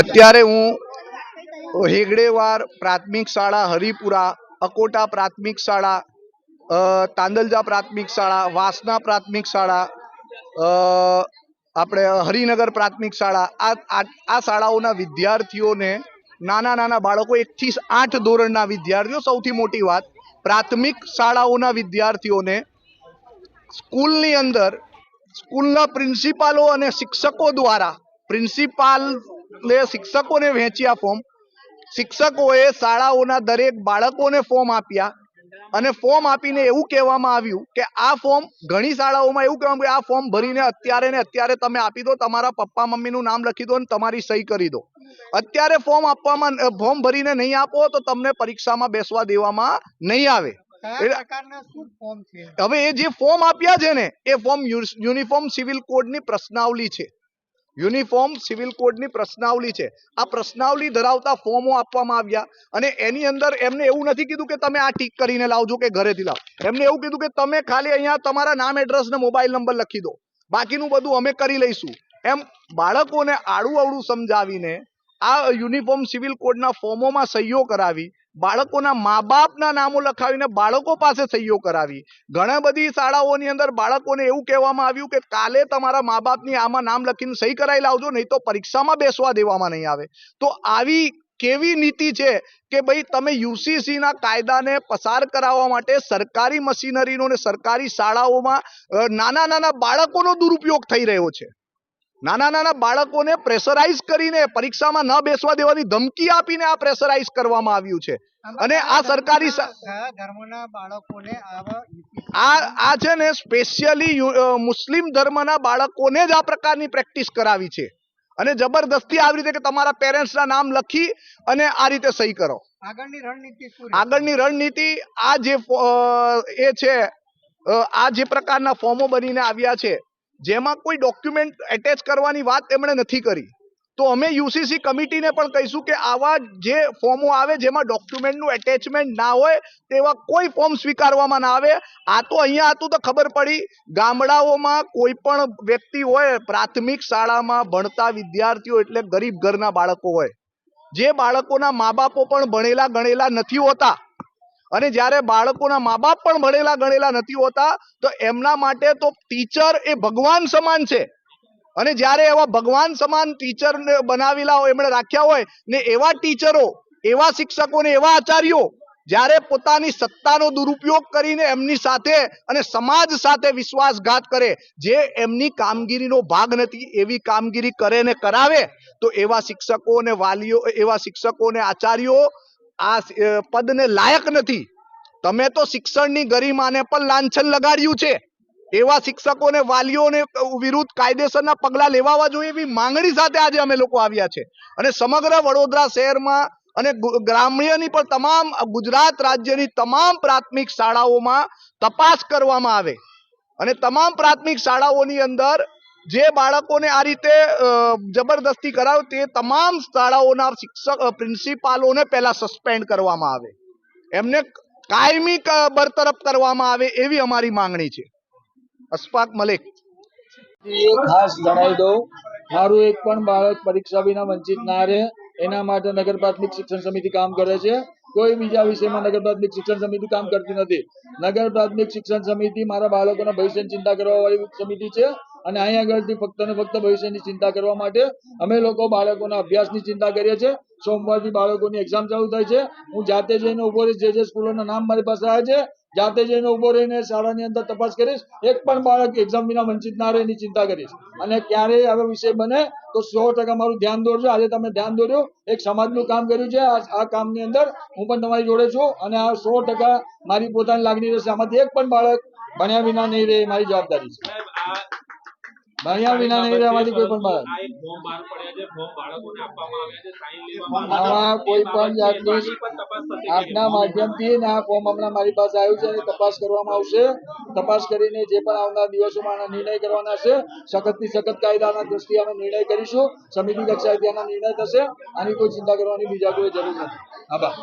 અત્યારે હું હેગડેવાર પ્રાથમિક શાળા, હરિપુરા, અકોટા પ્રાથમિક શાળા તાંદલજા પ્રાથમિક શાળા, વાસના પ્રાથમિક શાળા આપણે હરિનગર પ્રાથમિક શાળા આ આ શાળાઓના વિદ્યાર્થીઓને નાના નાના બાળકો, એકથી આઠ ધોરણના વિદ્યાર્થીઓ, સૌથી મોટી વાત, પ્રાથમિક શાળાઓના વિદ્યાર્થીઓને સ્કૂલની અંદર સ્કૂલના પ્રિન્સિપાલો અને શિક્ષકો દ્વારા પ્રિન્સિપાલે શિક્ષકોને વહેંચ્યા ફોર્મ શિક્ષકોએ શાળાઓના દરેક બાળકોને ફોર્મ આપ્યા અને ફોર્મ આપીને એવું કહેવામાં આવ્યું કે આ ફોર્મ ઘણી શાળાઓમાં એવું કહેવામાં કે આ ફોર્મ ભરીને અત્યારે ને અત્યારે તમે આપી દો, તમારા પપ્પા મમ્મીનું નામ લખી દો અને તમારી સહી કરી દો. અત્યારે ફોર્મ આપવામાં ફોર્મ ભરીને નહીં આપો તો તમને પરીક્ષામાં બેસવા દેવામાં નહીં આવે. હવે એ જે ફોર્મ આપ્યા છે ને એ ફોર્મ યુનિફોર્મ સિવિલ કોડની પ્રશ્નાવલી છે. યુનિફોર્મ સિવિલ કોડની પ્રશ્નાવલી છે. આ પ્રશ્નાવલી ધરાવતા ફોર્મો આપવામાં આવ્યા અને એની અંદર એમને એવું નથી કીધું કે તમે આ ટીક કરીને લાવજો કે ઘરેથી લાવ. એમને એવું કીધું કે તમે ખાલી અહીંયા તમારા નામ એડ્રેસ ને મોબાઈલ નંબર લખી દો. બાકીનું બધું અમે કરી લઈશું. એમ બાળકોને આડું અવળું સમજાવીને આ યુનિફોર્મ સિવિલ કોડના ફોર્મોમાં સહીઓ કરાવી બાળકોના મા બાપના નામો લખાવીને બાળકો પાસે સહીઓ કરાવી. ઘણા બધી શાળાઓની અંદર બાળકોને એવું કહેવામાં આવ્યું કે કાલે તમારા મા બાપની આમાં નામ લખીને સહી કરાવી લાવજો, નહીં તો પરીક્ષામાં બેસવા દેવામાં નહીં આવે. તો આવી કેવી નીતિ છે કે ભાઈ તમે યુસીસીના કાયદાને પસાર કરાવવા માટે સરકારી મશીનરીનો ને સરકારી શાળાઓમાં નાના નાના બાળકોનો દુરુપયોગ થઈ રહ્યો છે? નાના નાના બાળકોને પ્રેશરાઇઝ કરીને પરીક્ષામાં ન બેસવા દેવાની ધમકી આપીને આ પ્રેશરાઇઝ કરવામાં આવ્યું છે. અને આ સરકારી ધર્મના બાળકોને આ આ છે ને સ્પેશિયલી મુસ્લિમ ધર્મના બાળકોને જ આ પ્રકારની પ્રેક્ટિસ કરાવી છે. અને જબરદસ્તી આવી રીતે કે તમારા પેરેન્ટ્સના નામ લખી અને આ રીતે સહી કરો. આગળની રણનીતિ આગળની રણનીતિ આ જે એ છે આ જે પ્રકારના ફોર્મો બનીને આવ્યા છે જેમાં કોઈ ડોક્યુમેન્ટ એટેચ કરવાની વાત એમણે નથી કરી. તો અમે યુસીસી કમિટીને પણ કહીશું કે આવા જે ફોર્મો આવે જેમાં ડોક્યુમેન્ટનું એટેચમેન્ટ ના હોય, તેવા કોઈ ફોર્મ સ્વીકારવામાં ના આવે. આ તો અહીંયા હતું તો ખબર પડી, ગામડાઓમાં કોઈ પણ વ્યક્તિ હોય, પ્રાથમિક શાળામાં ભણતા વિદ્યાર્થીઓ એટલે ગરીબ ઘરના બાળકો હોય, જે બાળકોના મા બાપો પણ ભણેલા ગણેલા નથી હોતા. અને જ્યારે બાળકોના મા બાપ પણ ભણેલા ગણેલા નથી હોતા, તો એમના માટે તો ટીચર એ ભગવાન સમાન છે. અને જ્યારે એવા ભગવાન સમાન ટીચર બનાવેલા હોય, એમણે રાખ્યા હોય, ને એવા ટીચરો એવા શિક્ષકો ને એવા આચાર્યો, જ્યારે પોતાની સત્તાનો દુરુપયોગ કરીને એમની સાથે અને સમાજ સાથે વિશ્વાસઘાત કરે, જે એમની કામગીરીનો ભાગ નથી, એવી કામગીરી કરે ને કરાવે, તો એવા શિક્ષકો અને વાલીઓ, એવા શિક્ષકો ને આચાર્યો આ પદને લાયક નથી. તમે તો શિક્ષણની ગરિમાને પણ લાંછન લગાડ્યું છે. એવા શિક્ષકોને, વાલીઓને વિરુદ્ધ કાયદેસરના પગલા લેવાવા જોઈએ એવી માંગણી સાથે આજે અમે લોકો આવ્યા છે. અને સમગ્ર વડોદરા શહેરમાં અને ગ્રામ્યની પણ તમામ ગુજરાત રાજ્યની તમામ પ્રાથમિક શાળાઓમાં તપાસ કરવામાં આવે. અને તમામ પ્રાથમિક શાળાઓની અંદર જે બાળકોને આ રીતે જબરદસ્તી કરાવે તે તમામ શાળાઓના શિક્ષક પ્રિન્સિપાલોને પહેલા સસ્પેન્ડ કરવામાં આવે. એમને કાયમી બરતરફ કરવામાં આવે એવી અમારી માંગણી છે. અશફાક મલિક. ખાસ જણાવી દઉં, મારું એક પણ બાળક પરીક્ષા વિના વંચિત ના રહે, એના માટે નગર પ્રાથમિક શિક્ષણ સમિતિ કામ કરે છે. કોઈ બીજા વિષયમાં નગર પ્રાથમિક શિક્ષણ સમિતિ કામ કરતી નથી. નગર પ્રાથમિક શિક્ષણ સમિતિ મારા બાળકોના ભવિષ્યની ચિંતા કરવા વાળી સમિતિ છે. અને અહીં આગળથી ફક્ત ને ફક્ત ભવિષ્યની ચિંતા કરવા માટે અમે લોકો બાળકોના અભ્યાસની ચિંતા કરીએ છીએ. સોમવારથી બાળકોની એક્ઝામ ચાલુ થાય છે. હું જાતે જઈને ઊભો રહીશ. જે જે સ્કૂલોના નામ મારી પાસે આવ્યા છે, જાતે જઈને ઊભો રહીને શાળાની અંદર તપાસ કરીશ. એક પણ બાળક એક્ઝામ વિના વંચિત ના રહે એની ચિંતા કરીશ. અને ક્યારેય આવો વિષય બને તો સો ટકા મારું ધ્યાન દોરજો. આજે તમે ધ્યાન દોર્યું. એક સમાજનું કામ કર્યું છે. આ કામની અંદર હું પણ તમારી જોડે છું અને આ સો ટકા મારી પોતાની લાગણી રહેશે. આમાંથી એક પણ બાળક ભણ્યા વિના નહીં રહે એ મારી જવાબદારી છે. ભણ્યા વિના નહીં રહેવાની કોઈ પણ બાળક કોઈ પણ જાતની આપના માધ્યમથી આ ફોર્મ હમણાં મારી પાસે આવ્યું છે અને તપાસ કરવામાં આવશે. તપાસ કરીને જે પણ આવનાર દિવસોમાં નિર્ણય કરવાના છે સખતથી સખત કાયદાના દ્રષ્ટિએ અમે નિર્ણય કરીશું. સમિતિ કક્ષાએ ત્યાંના નિર્ણય થશે. આની કોઈ ચિંતા કરવાની બીજા કોઈ જરૂર નથી. આભાર.